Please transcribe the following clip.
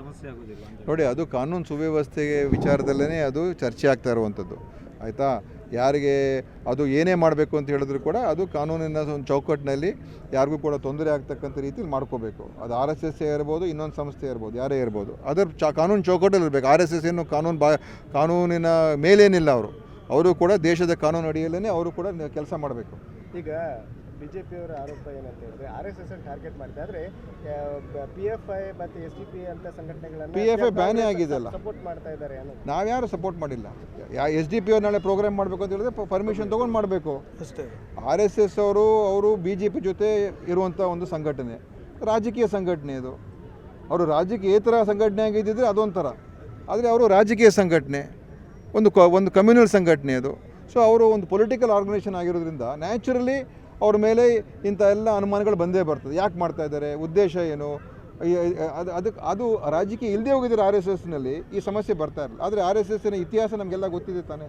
ಸಮಸ್ಯೆ ಆಗೋದಿಲ್ಲ ನೋಡಿ ಅದು ಕಾನೂನು ಸುವ್ಯವಸ್ಥೆಗೆ ವಿಚಾರದಲ್ಲೇ ಅದು ಚರ್ಚೆ ಆಗ್ತಾ ಇರುವಂಥದ್ದು. ಆಯಿತಾ? ಯಾರಿಗೆ ಅದು ಏನೇ ಮಾಡಬೇಕು ಅಂತ ಹೇಳಿದ್ರು ಕೂಡ ಅದು ಕಾನೂನಿನ ಒಂದು ಚೌಕಟ್ಟಿನಲ್ಲಿ ಯಾರಿಗೂ ಕೂಡ ತೊಂದರೆ ಆಗ್ತಕ್ಕಂಥ ರೀತಿಯಲ್ಲಿ ಮಾಡ್ಕೋಬೇಕು. ಅದು ಆರ್ ಎಸ್ ಎಸ್ ಇರ್ಬೋದು ಇನ್ನೊಂದು ಸಂಸ್ಥೆ ಇರ್ಬೋದು ಯಾರೇ ಇರ್ಬೋದು. ಅದರ ಚ ಕಾನೂನು ಚೌಕಟ್ಟಲ್ಲಿ ಇರಬೇಕು. ಆರ್ ಎಸ್ ಎಸ್ ಏನು ಕಾನೂನು ಬಾ ಕಾನೂನಿನ ಮೇಲೇನಿಲ್ಲ ಅವರು. ಅವರು ಕೂಡ ದೇಶದ ಕಾನೂನು ಅಡಿಯಲ್ಲೇ ಅವರು ಕೂಡ ಕೆಲಸ ಮಾಡಬೇಕು. ಈಗ ಬಿಜೆಪಿಯವರ ಆರೋಪ ಏನಂತ ಹೇಳಿದ್ರೆ ಆರ್ ಎಸ್ ಎಸ್ ಟಾರ್ಗೆಟ್ ಮಾಡ್ತಾ ಇದ್ರೆ ಪಿ ಎಫ್ ಐ ಮತ್ತು ಎಸ್ ಡಿ ಪಿ ಅಂತ ಸಂಘಟನೆಗಳನ್ನು ಎಫ್ ಐ ಬ್ಯಾನೇ ಆಗಿದೆ ಸಪೋರ್ಟ್ ಮಾಡ್ತಾ ಇದ್ದಾರೆ ನಾವ್ಯಾರು ಸಪೋರ್ಟ್ ಮಾಡಿಲ್ಲ. ಯಾ ಎಸ್ ಡಿ ಪಿ ಅವ್ರು ನಾಳೆ ಪ್ರೋಗ್ರಾಮ್ ಮಾಡಬೇಕು ಅಂತ ಹೇಳಿದ್ರೆ ಪರ್ಮಿಷನ್ ತೊಗೊಂಡು ಮಾಡಬೇಕು. ಅಷ್ಟೇ. ಆರ್ ಎಸ್ ಎಸ್ ಅವರು ಅವರು ಬಿ ಜೆ ಪಿ ಜೊತೆ ಇರುವಂಥ ಒಂದು ಸಂಘಟನೆ. ರಾಜಕೀಯ ಸಂಘಟನೆ ಇದು. ಅವರು ರಾಜಕೀಯೇತರ ಸಂಘಟನೆ ಆಗಿದ್ದಿದ್ರೆ ಅದೊಂಥರ. ಆದರೆ ಅವರು ರಾಜಕೀಯ ಸಂಘಟನೆ ಒಂದು ಕ ಒಂದು ಕಮ್ಯುನಲ್ ಸಂಘಟನೆ ಅದು. ಸೊ ಅವರು ಒಂದು ಪೊಲಿಟಿಕಲ್ ಆರ್ಗನೈಸೇಷನ್ ಆಗಿರೋದ್ರಿಂದ ನ್ಯಾಚುರಲಿ ಅವ್ರ ಮೇಲೆ ಇಂಥ ಎಲ್ಲ ಅನುಮಾನಗಳು ಬಂದೇ ಬರ್ತದೆ. ಯಾಕೆ ಮಾಡ್ತಾ ಇದ್ದಾರೆ? ಉದ್ದೇಶ ಏನು? ಅದು ಅದಕ್ಕೆ ಅದು ರಾಜಕೀಯ ಇಲ್ಲದೆ ಹೋಗಿದ್ದಾರೆ ಆರ್ ಎಸ್ ಎಸ್ನಲ್ಲಿ, ಈ ಸಮಸ್ಯೆ ಬರ್ತಾ ಇರಲಿಲ್ಲ. ಆದರೆ ಆರ್ ಎಸ್ ಎಸ್ಸಿನ ಇತಿಹಾಸ ನಮಗೆಲ್ಲ ಗೊತ್ತಿದೆ ತಾನೇ.